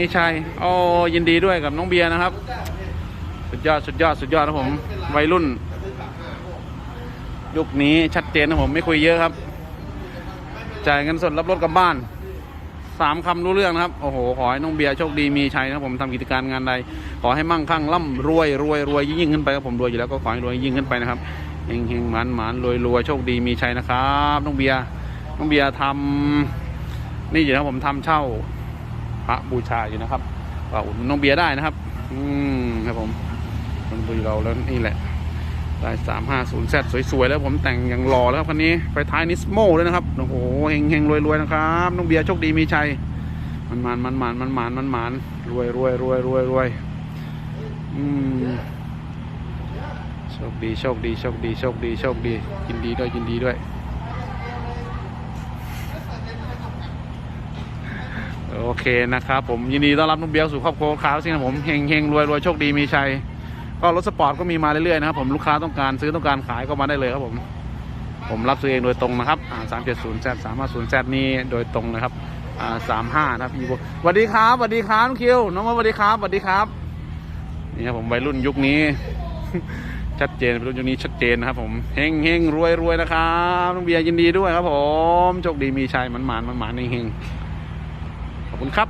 มีชัยโอ้ยินดีด้วยกับน้องเบียร์นะครับ สุดยอดสุดยอดสุดยอดนะผม วัยรุ่น ยุคนี้ชัดเจนนะผมไม่คุยเยอะครับ จ่ายเงินสดรับรถกลับบ้านสามคำรู้เรื่องนะครับ โอ้โห ขอให้น้องเบียร์โชคดีมีชัยนะผมทำกิจการงานใด ขอให้มั่งคั่งร่ำรวยรวยรวยยิ่งขึ้นไปครับผมรวยอยู่แล้วก็ขอให้รวยยิ่งขึ้นไปนะครับเฮงเฮงหมานหมานรวยรวยโชคดีมีชัยนะครับน้องเบียร์น้องเบียร์ทำนี่อยู่นะผมทำเช่า พระบูชาอยู่นะครับก็อุดหนุนน้องเบียร์ได้นะครับ อืมครับผมมันดูเราแล้วนี่แหละได้สามห้าศูนย์แซดสวยๆ แล้วผมแต่งอย่างหล่อแล้วครับคันนี้ไฟท้ายนิสโม่เลยนะครับ โอ้โหเฮงเฮงรวยรวยๆ นะครับน้องเบียร์โชคดีมีชัย มันมันมันมันมันมันมันมันรวยรวยรวยรวยรวยอืมโชคดีโชคดีโชคดีโชคดีโชคดียินดีด้วยยินดีด้วย โอเคนะครับผมยินดีต้อนรับน้องเบียร์สู่ครอบครัวขาวสิงนะผมเฮงเฮงรวยรวยโชคดีมีชัย ก็รถสปอร์ตก็มีมาเรื่อยๆนะครับผมลูกค้าต้องการซื้อต้องการขายก็มาได้เลยครับผม ผมรับซื้อเองโดยตรงนะครับอ่าสามเจ็ดศูนย์แซดสามห้าศูนย์แซดนี่โดยตรงนะครับอ่าสามห้านะครับอีโวสวัสดีครับสวัสดีครับน้องคิวน้องมาสวัสดีครับสวัสดีครับนี่ครับผมวัยรุ่นยุคนี้ ชัดเจนวัยรุ่นยุคนี้ชัดเจนนะครับผมเฮงเฮงรวยรวยนะครับน้องเบียร์ยินดีด้วยครับ ผมโชคดีมีชัยมันหมานมันหมานเฮงเฮง คุณครับ